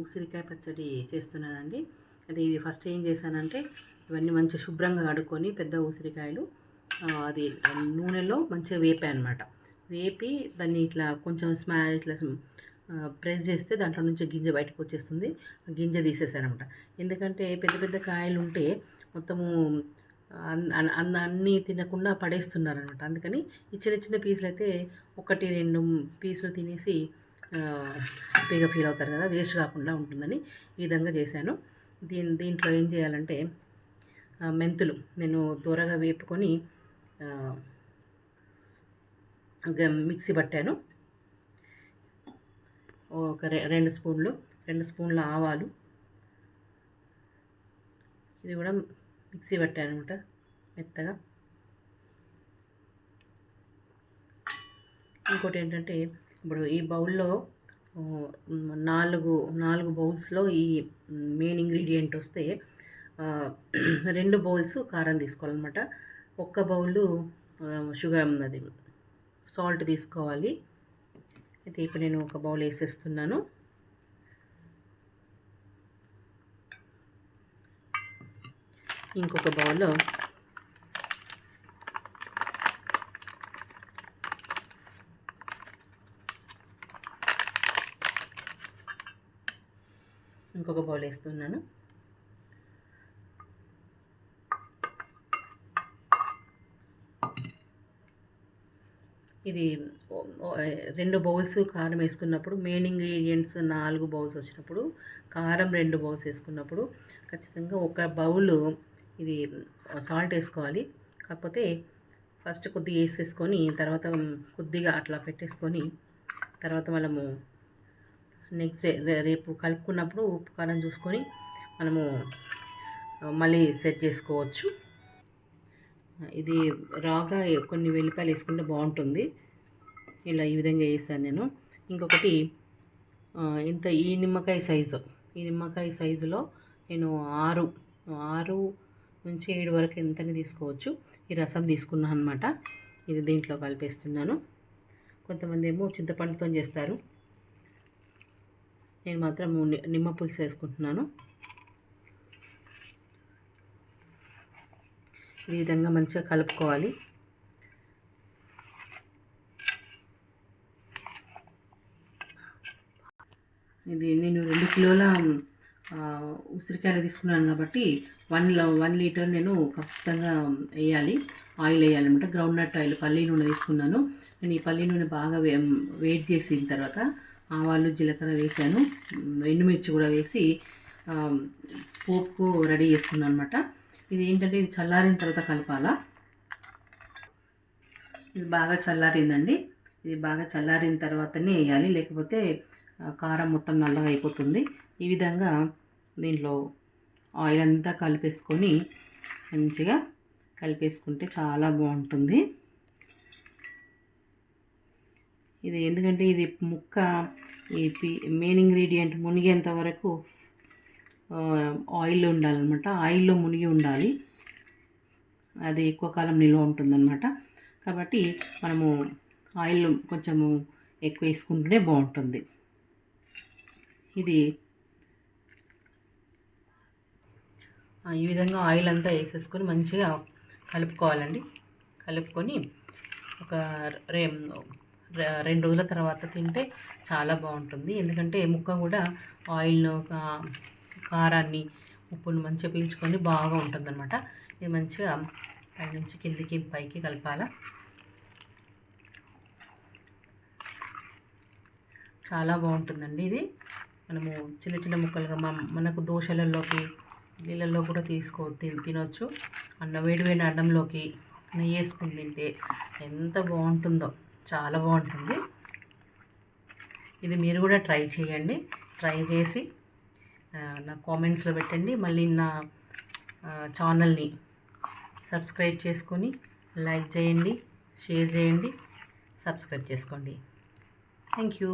ఉసిరికాయ పచ్చడి చేస్తున్నానండి. అది ఫస్ట్ ఏం చేశానంటే ఇవన్నీ మంచి శుభ్రంగా కడుక్కొని పెద్ద ఉసిరికాయలు అది నూనెలో మంచిగా వేపాయి అనమాట వేపి దాన్ని ఇట్లా కొంచెం స్మా ఇట్లా ప్రెస్ చేస్తే దాంట్లో నుంచి గింజ బయటకు వచ్చేస్తుంది. గింజ తీసేసానమాట ఎందుకంటే పెద్ద పెద్ద కాయలు ఉంటే మొత్తము అన్- అన్- అన్నీ తినకుండా పడేస్తున్నారు అనమాట అందుకని ఈ చిన్న చిన్న పీసులు అయితే ఒకటి రెండు పీసులు తినేసి హ్యాపీగా ఫీల్ అవుతారు కదా వేస్ట్ కాకుండా ఉంటుందని ఈ విధంగా చేశాను. దీని దీంట్లో ఏం చేయాలంటే మెంతులు నేను త్వరగా వేపుకొని మిక్సీ పట్టాను. ఒక రె- రెండు స్పూన్లు రెండు స్పూన్ల ఆవాలు. ఇది కూడా మిక్సీ పట్టాను అనమాట మెత్తగా. ఇంకోటి ఏంటంటే ఇప్పుడు ఈ బౌల్లో నాలుగు నాలుగు బౌల్స్లో ఈ మెయిన్ ఇంగ్రీడియంట్ వస్తే రెండు బౌల్స్ కారం తీసుకోవాలన్నమాట. ఒక్క బౌలు షుగర్ అది సాల్ట్ తీసుకోవాలి. అయితే ఇప్పుడు నేను ఒక బౌల్ వేసేస్తున్నాను. ఇంకొక బౌల్ ఇంకొక బౌల్ వేస్తున్నాను. ఇది రెండు బౌల్స్ కారం వేసుకున్నప్పుడు మెయిన్ ఇంగ్రీడియంట్స్ నాలుగు బౌల్స్ వచ్చినప్పుడు కారం రెండు బౌల్స్ వేసుకున్నప్పుడు ఖచ్చితంగా ఒక బౌల్ ఇది సాల్ట్ వేసుకోవాలి. కాకపోతే ఫస్ట్ కొద్దిగా వేసేసుకొని తర్వాత కొద్దిగా అట్లా పెట్టేసుకొని తర్వాత మనము నెక్స్ట్ రేపు కలుపుకున్నప్పుడు ఉప్పు కారం చూసుకొని మనము మళ్ళీ సెట్ చేసుకోవచ్చు. ఇది రాగా కొన్ని వెల్లిపాయలు వేసుకుంటే బాగుంటుంది. ఇలా ఈ విధంగా వేసాను నేను. ఇంకొకటి ఇంత ఈ నిమ్మకాయ సైజు ఈ నిమ్మకాయ సైజులో నేను ఆరు ఆరు నుంచి ఏడు వరకు ఎంతని తీసుకోవచ్చు. ఈ రసం తీసుకున్నాను అనమాట ఇది దీంట్లో కలిపేస్తున్నాను. కొంతమంది ఏమో చింతపండుతో చేస్తారు. నేను మాత్రం నిమ్మ పులుసు వేసుకుంటున్నాను. ఈ విధంగా మంచిగా కలుపుకోవాలి. ఇది నేను రెండు కిలోల ఉసిరికాయలు తీసుకున్నాను కాబట్టి వన్ వన్ లీటర్ నేను ఖచ్చితంగా వేయాలి. ఆయిల్ వేయాలన్నమాట. గ్రౌండ్ నట్ ఆయిల్ పల్లి నూనె తీసుకున్నాను. నేను ఈ పల్లి నూనె బాగా వే వేడి చేసిన తర్వాత ఆవాలు జీలకర్ర వేసాను. ఎండుమిర్చి కూడా వేసి పోపుకు రెడీ చేసుకున్నాను అనమాట ఇది ఏంటంటే ఇది చల్లారిన తర్వాత కలపాలా. ఇది బాగా చల్లారిందండి. ఇది బాగా చల్లారిన తర్వాతనే వేయాలి. లేకపోతే కారం మొత్తం నల్లగా అయిపోతుంది. ఈ విధంగా దీంట్లో ఆయిల్ అంతా కలిపేసుకొని మంచిగా కలిపేసుకుంటే చాలా బాగుంటుంది. ఇది ఎందుకంటే ఇది ముక్క ఈ పి మెయిన్ ఇంగ్రీడియంట్ మునిగేంత వరకు ఆయిల్ ఉండాలన్నమాట. ఆయిల్లో మునిగి ఉండాలి. అది ఎక్కువ కాలం నిల్వ ఉంటుందన్నమాట. కాబట్టి మనము ఆయిల్ కొంచెము ఎక్కువ వేసుకుంటేనే బాగుంటుంది. ఇది ఈ విధంగా ఆయిల్ అంతా వేసేసుకొని మంచిగా కలుపుకోవాలండి. కలుపుకొని ఒక రే రెండు రోజుల తర్వాత తింటే చాలా బాగుంటుంది. ఎందుకంటే ముక్క కూడా ఆయిల్ను కారాన్ని ఉప్పును మంచిగా పీల్చుకొని బాగా ఉంటుందన్నమాట. ఇది మంచిగా పైనుంచి కిందికి పైకి కలపాల. చాలా బాగుంటుందండి ఇది. మనము చిన్న చిన్న ముక్కలుగా మనకు దోశలలోకి నీళ్ళల్లో కూడా తీసుకో తి- తినొచ్చు. అన్న వేడి వేడి అన్నంలోకి నెయ్యి వేసుకుని తింటే ఎంత బాగుంటుందో. చాలా బాగుంటుంది. ఇది మీరు కూడా ట్రై చేయండి. ట్రై చేసి నా కామెంట్స్లో పెట్టండి. మళ్ళీ నా ఛానల్ని సబ్స్క్రైబ్ చేసుకొని లైక్ చేయండి షేర్ చేయండి సబ్స్క్రైబ్ చేసుకోండి. Thank you.